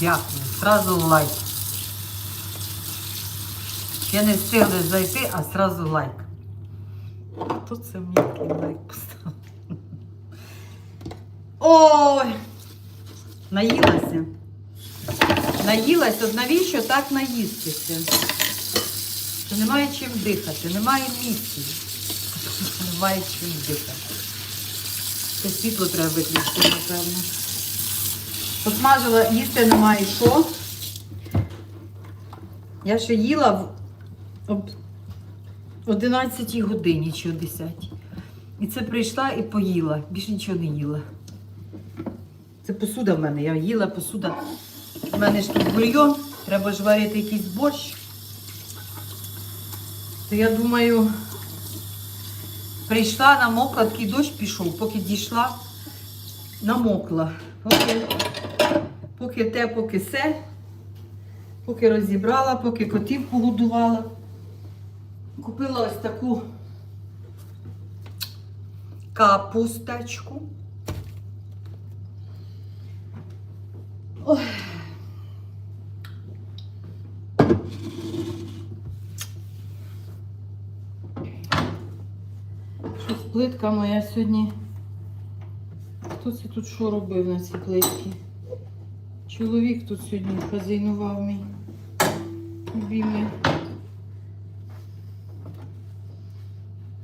Дякую. Сразу лайк. Ще не встигли зайти, а сразу лайк. Хто це такий лайк поставив? Ой! Наїлася. Наїлась, от навіщо так наїстися? Що немає чим дихати, немає місця. Немає чим дихати. Це світло треба виключити, напевно. Посмажила, їсти немає що. Я ще їла в об 11 годині чи о 10. І це прийшла і поїла. Більше нічого не їла. Це посуда в мене. Я їла посуда. У мене ж тут бульйон, треба ж варити якийсь борщ. То я думаю, прийшла, намокла, такий дощ пішов, поки дійшла, намокла. Поки, поки те, поки се, поки розібрала, поки котів погодувала. Купила ось таку капусточку. Ой. Щось плитка моя сьогодні. Хто це тут що робив на цій плитці? Чоловік тут сьогодні хазяйнував мій. Любимий.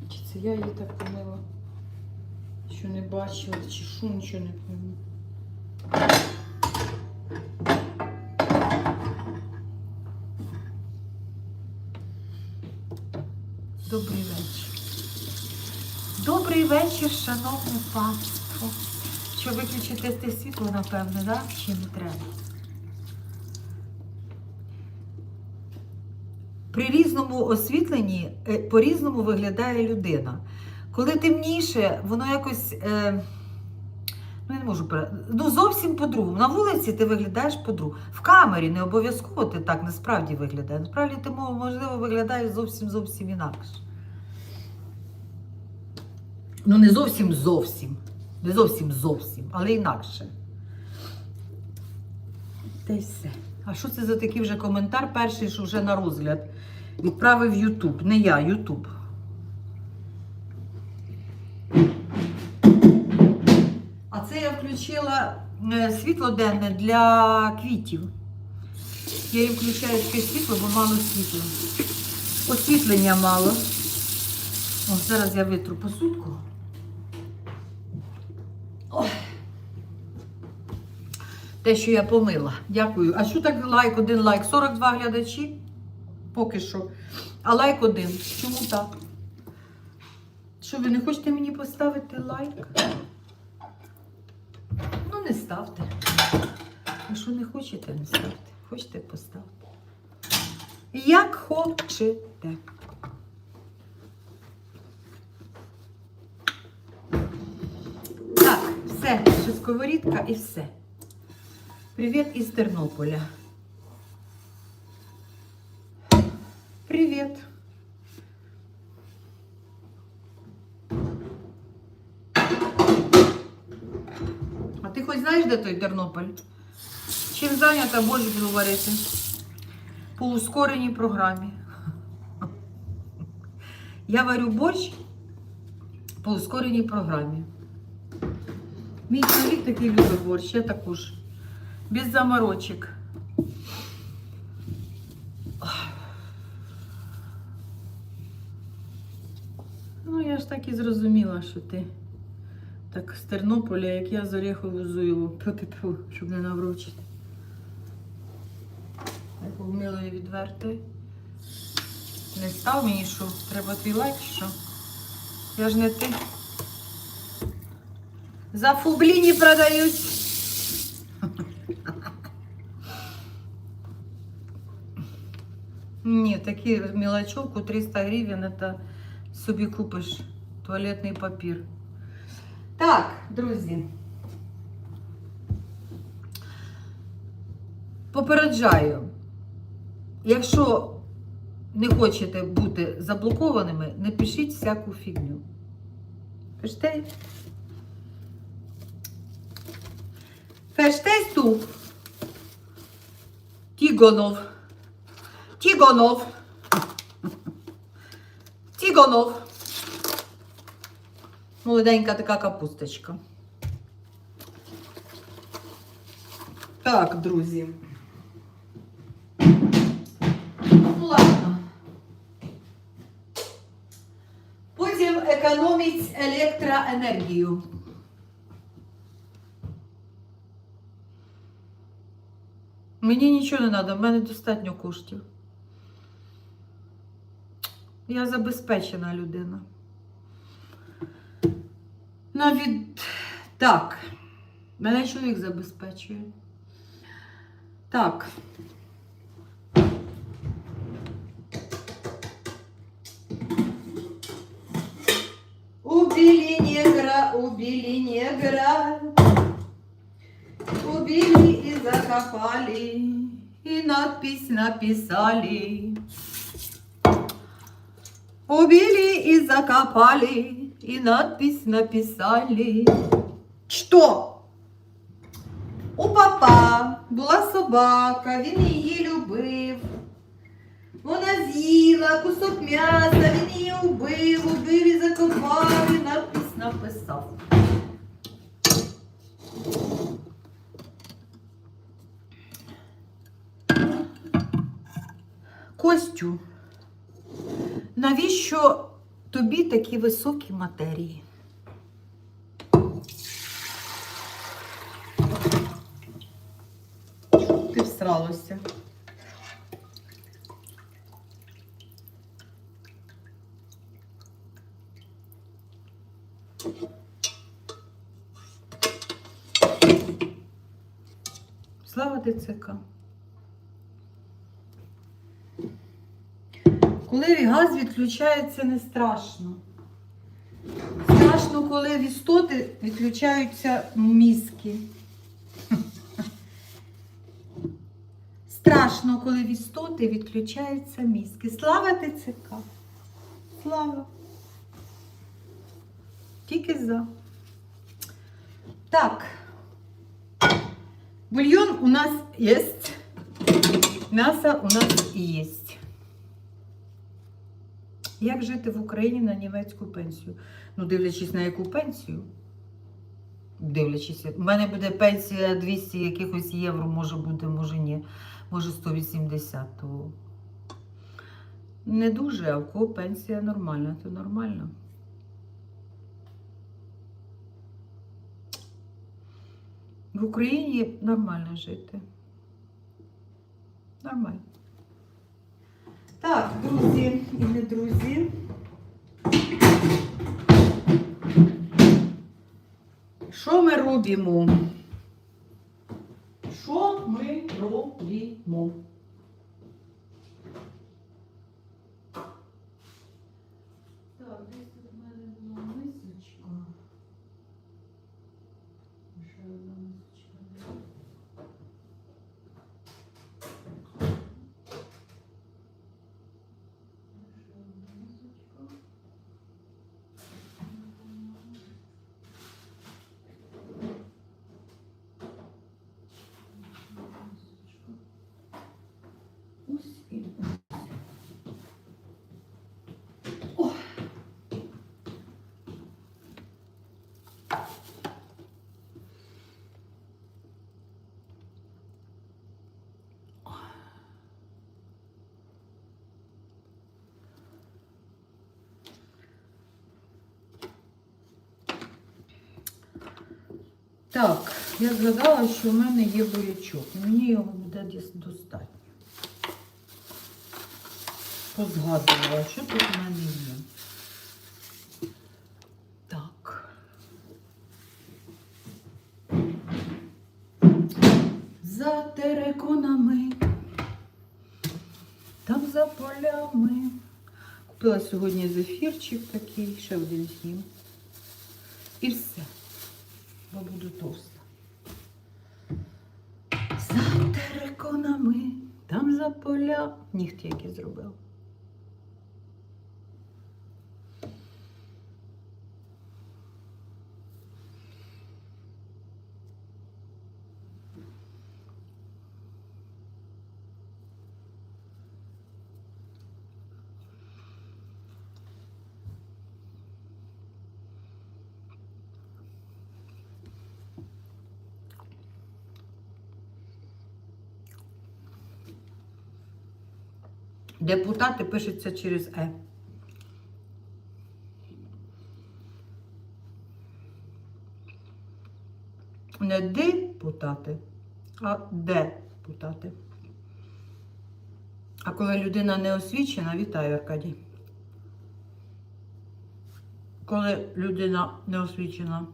Чи це я її так помила? Що не бачила, чи що, нічого не пам'ятаю. Добрий вечір. Добрий вечір, шановне панство. Що виключити те світло, напевне, да? чи не треба? При різному освітленні е, по-різному виглядає людина. Коли темніше, воно якось. Е, ну, я не можу. Ну, зовсім по-другому. На вулиці ти виглядаєш по-другому. В камері не обов'язково ти так насправді виглядаєш. Насправді ти, можливо, виглядаєш зовсім зовсім інакше. Ну, не зовсім зовсім. Не зовсім зовсім, але інакше. Та й все. А що це за такий вже коментар? Перший, що вже на розгляд. Відправив Ютуб. Не я, Ютуб. А це я включила е, світло денне для квітів. Я їм включаю таке світло, бо мало світла. Освітлення мало. О, зараз я витру посудку. Ой. Те, що я помила. Дякую. А що так лайк, один лайк? 42 глядачі? Поки що. А лайк один. Чому так? Що, ви не хочете мені поставити лайк? Ну, не ставте. Якщо не хочете, не ставте. Хочете, поставте. Як хочете. Так, ще сковорідка і все. Привіт із Тернополя. Привіт. А ти хоч знаєш, де той Тернополь? Чим зайнята борщ буду варити? По ускореній програмі. Я варю борщ по ускореній програмі. Мій чоловік такий любить борщ, я також. Без заморочок. Ну, я ж так і зрозуміла, що ти так з Тернополя, як я з Орехову Зуєву, потипу, щоб не наврочити. Так вмило і відверто. Не став мені, що треба твій лайк, що? Я ж не ти. За фубліні продають. Ні, такі мелочевку 300 гривень, это собі купиш туалетний папір. Так, друзі. Попереджаю, якщо не хочете бути заблокованими, не пишіть всяку фігню. Пиште. Verstehst du? Тігонов. Тігонов. Тігонов. Молоденька така капусточка. Так, друзі. Ну ладно. Потім економить електроенергію. Мені нічого не треба, в мене достатньо коштів. Я забезпечена людина. Навіть так. Мене чоловік забезпечує. Так. Убили негра, убили негра. Убили закопали, и надпись написали. Убили и закопали, и надпись написали. Що? У папа була собака, він її любив. Вона з'їла кусок м'яса, він її убив, убив і закопав, і надпись написав. Костю, навіщо тобі такі високі матерії? Ти всралося. Слава ТЦК. Коли газ відключається, не страшно. Страшно, коли в істоти відключаються мізки. Страшно, коли в істоти відключаються мізки. Слава ТЦК. Слава. Тільки за. Так. Бульйон у нас є. М'ясо у нас є. Як жити в Україні на німецьку пенсію? Ну, дивлячись на яку пенсію. Дивлячись, у мене буде пенсія 200 якихось євро, може бути, може ні. Може 180. То... Не дуже, а в кого пенсія нормальна, то нормально. В Україні нормально жити. Нормально. Так, друзі і не друзі. Що ми робимо? Що ми робимо? Так, десь тут в мене була мисочка. Ще одна мисочка. Ще одна мисочка. Ось і ось. О! Так, я згадала, що в мене є бурячок. Мені його буде десь достатньо. Позгадувала, що тут в мене є. Так. За тереконами, там за полями. Купила сьогодні зефірчик такий, ще один з'їм. І все бо буду товста. За териконами, там за поля. Нігті які зробив. Депутати пишеться через Е. Не депутати, а депутати. А коли людина не освічена, вітаю, Аркадій. Коли людина не освічена.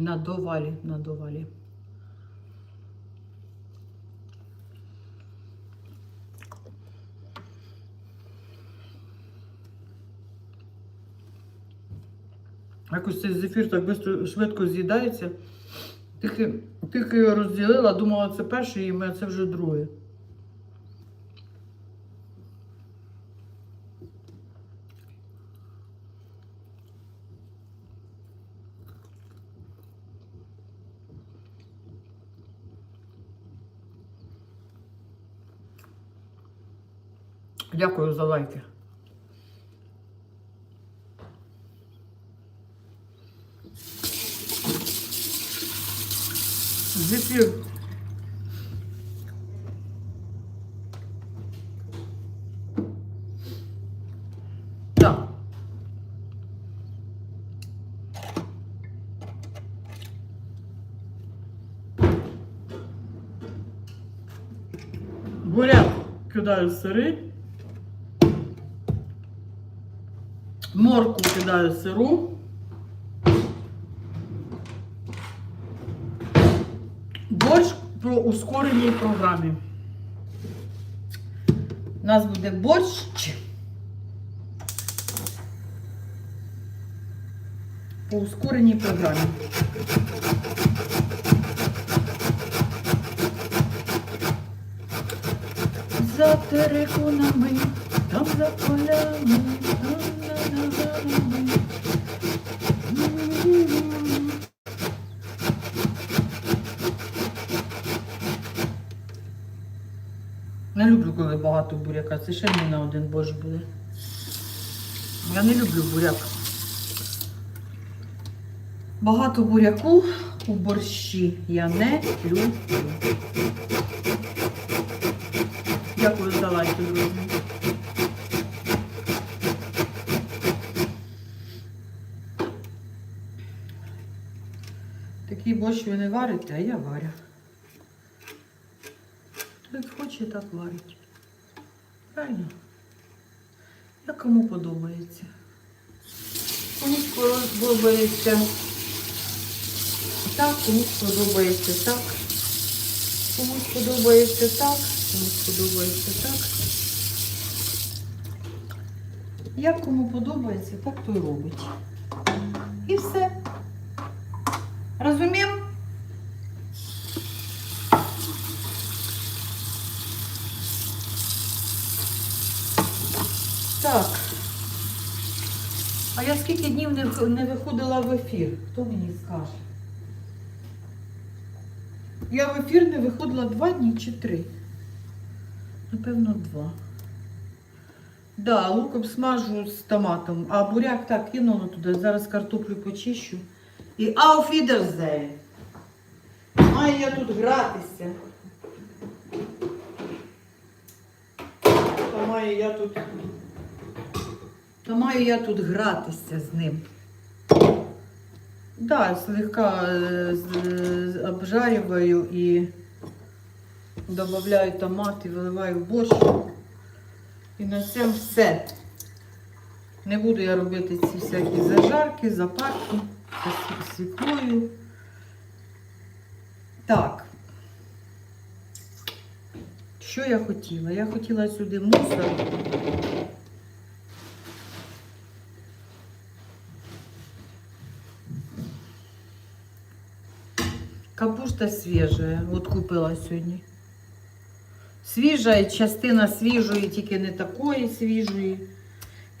На довалі, на довалі. Якось цей зефір так швидко, з'їдається. Тільки, тільки розділила, думала, це їм, а це вже друге. Дякую за лайки. Зефір. Так. Буряк кидаю сири. Морку кидаю сиру. Борщ по ускореній програмі. У нас буде борщ. По ускореній програмі. За териконами, там за полями, там на ногами. Не люблю, коли багато буряка. Це ще мені на один борщ буде. Я не люблю буряк. Багато буряку у борщі я не люблю. Дякую за лайки, друзі. Такий борщ ви не варите, а я варю. Як хоче, так варить. Правильно? Як кому подобається. Комусь подобається так, комусь подобається так. Комусь подобається так, комусь подобається так. Як кому подобається, так то й робить. І все. Розумів? Так. А я скільки днів не, не виходила в ефір? Хто мені скаже? Я в ефір не виходила два дні чи три. Напевно, два. Да, лук обсмажу з томатом, а буряк так кинула туди. Зараз картоплю почищу. І Wiedersehen. Маю я тут гратися. Та маю я тут. Та маю я тут гратися з ним. Да, слегка е, обжарюваю і додаю томат і виливаю борщ. І на цьому все. Не буду я робити ці всякі зажарки, запарки з свіклою. Так. Що я хотіла? Я хотіла сюди мусор. Капуста свіжа. От купила сьогодні. Свіжа, частина свіжої, тільки не такої свіжої.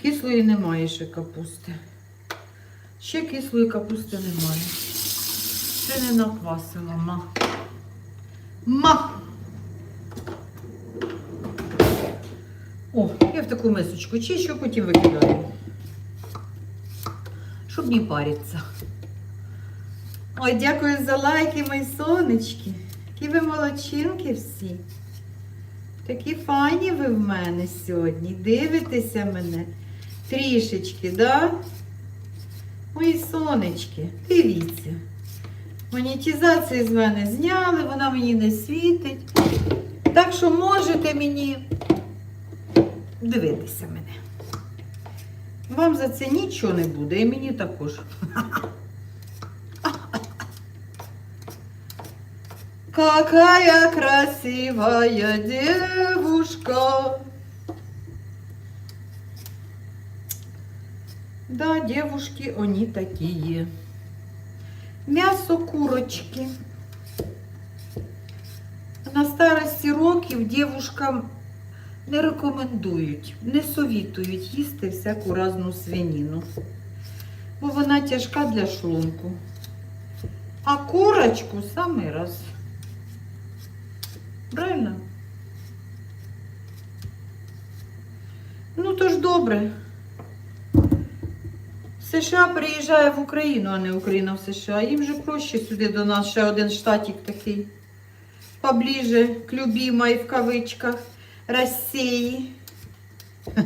Кислої немає ще капусти. Ще кислої капусти немає. Ще не наквасила, ма. Ма! таку мисочку, чи що потім викидаю. Щоб не париться. Ой, дякую за лайки, мої сонечки. Які ви молодчинки всі. Такі файні ви в мене сьогодні. Дивитеся мене трішечки, да? Мої сонечки, дивіться. Монетизацію з мене зняли, вона мені не світить. Так що можете мені дивитися мене. Вам за це нічого не буде, і мені також. Какая красивая девушка. Да, девушки, они такие. М'ясо курочки. На старості років дівушкам не рекомендують, не совітують їсти всяку разну свинину, бо вона тяжка для шлунку. А курочку самий раз. Правильно? Ну то ж добре. США приїжджає в Україну, а не Україна в США. Їм же проще сюди до нас ще один штатик такий. Поближе к любимой в кавичках России.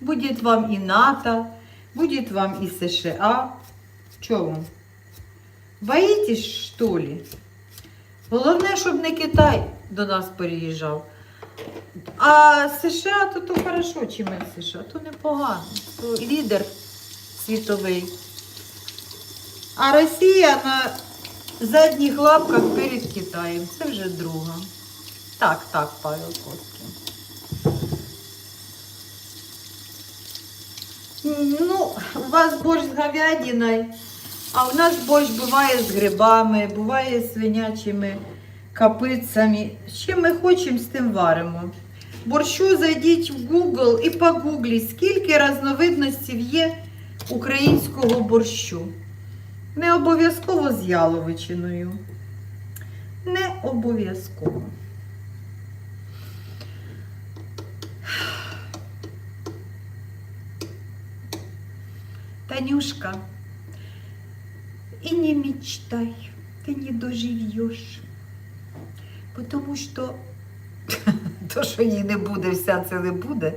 Будет вам и НАТО, будет вам и США. Чого? Боїтесь, що ли? Головне, щоб не Китай до нас переїжджав. А США то, то хорошо, чи ми США, то непогано. То лідер світовий. А Росія на задніх лапках перед Китаєм. Це вже друга. Так, так, Павел Коскін. Ну, у вас борщ з говядиною, а у нас борщ буває з грибами, буває з свинячими капицями. З чим ми хочемо, з тим варимо. Борщу зайдіть в Google і погугліть, скільки різновидностей є українського борщу. Не обов'язково з яловичиною. Не обов'язково. Танюшка, и не мечтай, ты не доживешь. Потому що то, що їй не буде, вся це не буде.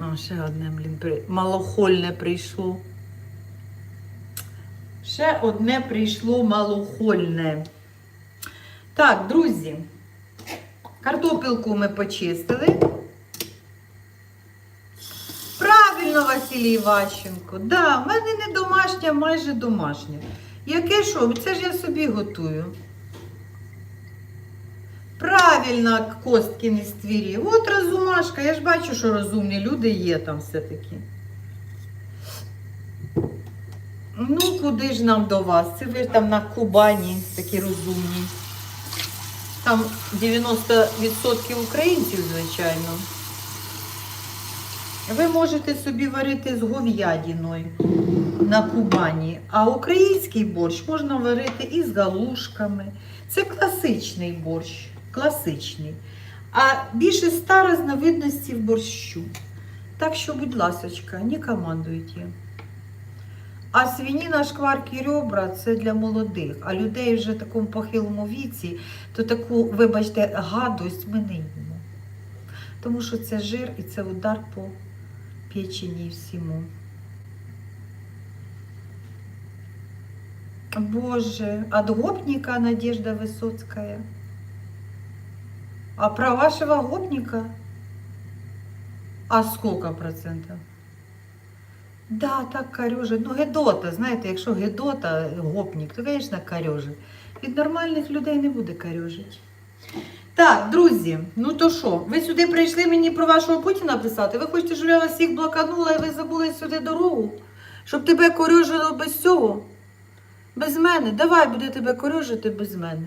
О, ще одне, блін, малохольне прийшло. Ще одне прийшло малохольне. Так, друзі, картопілку ми почистили. Правильно, Василій Іващенко. Да, в мене не домашня, майже домашня. Яке що? Це ж я собі готую. Правильно, костки не ствірі. От розумашка, я ж бачу, що розумні люди є там все-таки. Ну, куди ж нам до вас? Це ви там на Кубані такі розумні. Там 90% українців, звичайно. Ви можете собі варити з говядиною на Кубані, а український борщ можна варити і з галушками. Це класичний борщ. Класичний. А більше ста різновидностей борщу. Так що, будь ласочка, не командуйте. А свініна, шкварки, ребра це для молодих. А людей вже в такому похилому віці, то таку, вибачте, гадость ми не їмо. Тому що це жир і це удар по печені всьому. Боже, от гопника Надежда Высоцкая. А про вашего гопника? А сколько процентов? Да, так корежить. Ну, Гедота, знаєте, якщо Гедота, гопник, то, звісно, корежить. Від нормальних людей не буде корежити. Так, друзі, ну то що, ви сюди прийшли мені про вашого Путіна писати? Ви хочете, щоб я вас всіх блоканула і ви забули сюди дорогу? Щоб тебе корюжило без цього? Без мене. Давай буде тебе корюжити без мене.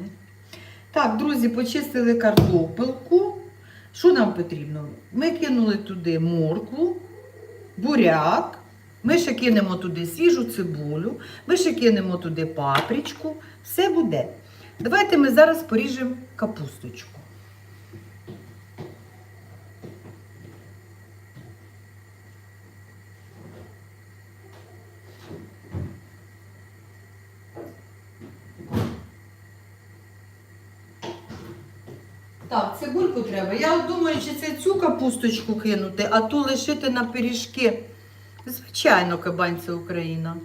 Так, друзі, почистили картопелку. Що нам потрібно? Ми кинули туди моркву, буряк. Ми ще кинемо туди свіжу цибулю, ми ще кинемо туди папричку. Все буде. Давайте ми зараз поріжемо капусточку. Так, цибульку треба. Я думаю, чи це цю капусточку кинути, а ту лишити на пиріжки. Звичайно, кабанця Україна.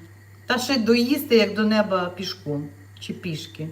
Та ще доїсти, як до неба пішком чи пішки.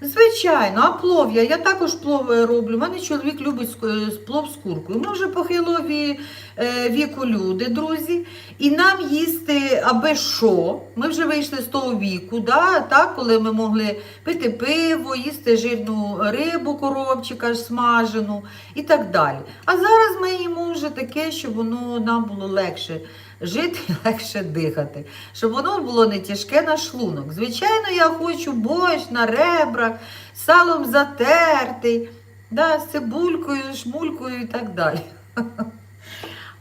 Звичайно, а плов я. Я також плов е, роблю. У мене чоловік любить е, плов з куркою. Ми вже похилові е, віку люди, друзі. І нам їсти аби що. Ми вже вийшли з того віку, да, так, коли ми могли пити пиво, їсти жирну рибу, коробчика смажену і так далі. А зараз ми їмо вже таке, щоб воно нам було легше жити і легше дихати, щоб воно було не тяжке на шлунок. Звичайно, я хочу борщ на ребрах, салом затертий, да, з цибулькою, шмулькою і так далі.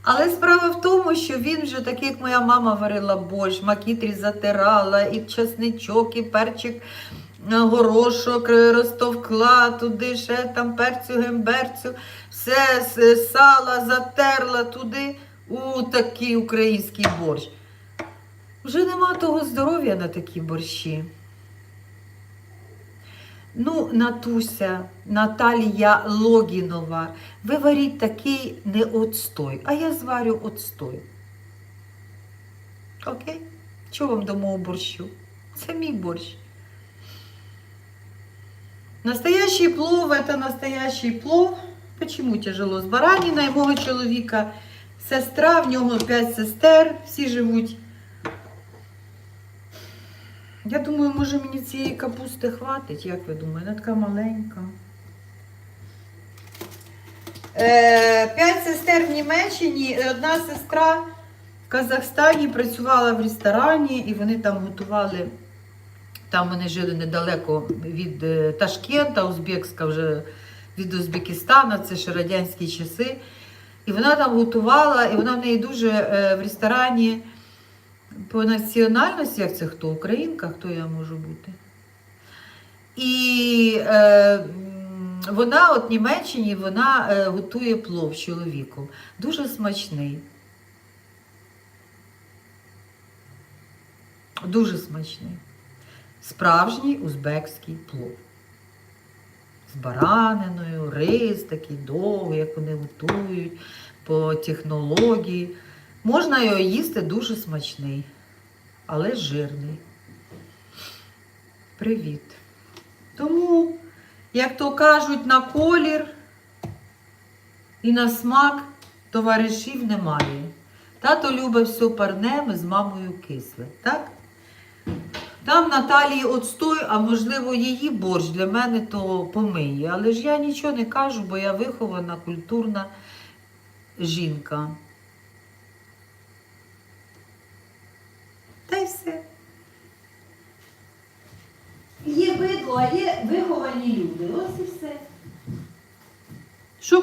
Але справа в тому, що він вже такий, як моя мама варила борщ, макітрі затирала, і часничок, і перчик, е, горошок розтовкла, туди ще там перцю, гемберцю, все сала затерла туди. У такий український борщ. Вже нема того здоров'я на такі борщі. Ну, Натуся, Наталія Логінова, ви варіть такий не отстой, а я зварю отстой. Окей? Чого вам до мого борщу? Це мій борщ. Настоящий плов это настоящий плов. Почему тяжело? З бараніною мого чоловіка. Сестра, в нього п'ять сестер, всі живуть. Я думаю, може мені цієї капусти хватить, як ви думаєте? Вона така маленька. Е, п'ять сестер в Німеччині, одна сестра в Казахстані працювала в ресторані, і вони там готували. Там вони жили недалеко від е, Ташкента, Узбекська вже від Узбекистана, це ще радянські часи. І вона там готувала, і вона в неї дуже е, в ресторані по національності, як це хто? Українка, хто я можу бути? І е, вона, от в Німеччині, вона е, готує плов чоловіку. Дуже смачний. Дуже смачний. Справжній узбекський плов. З бараниною, рис такий довгий, як вони готують, по технології. Можна його їсти дуже смачний, але жирний. Привіт. Тому, як то кажуть, на колір і на смак товаришів немає. Тато любить все парне, ми з мамою кисле, так? Там Наталії отстой, а можливо її борщ для мене то помиє. Але ж я нічого не кажу, бо я вихована, культурна жінка. Та й все. Є бидло, а є виховані люди. Ось і все.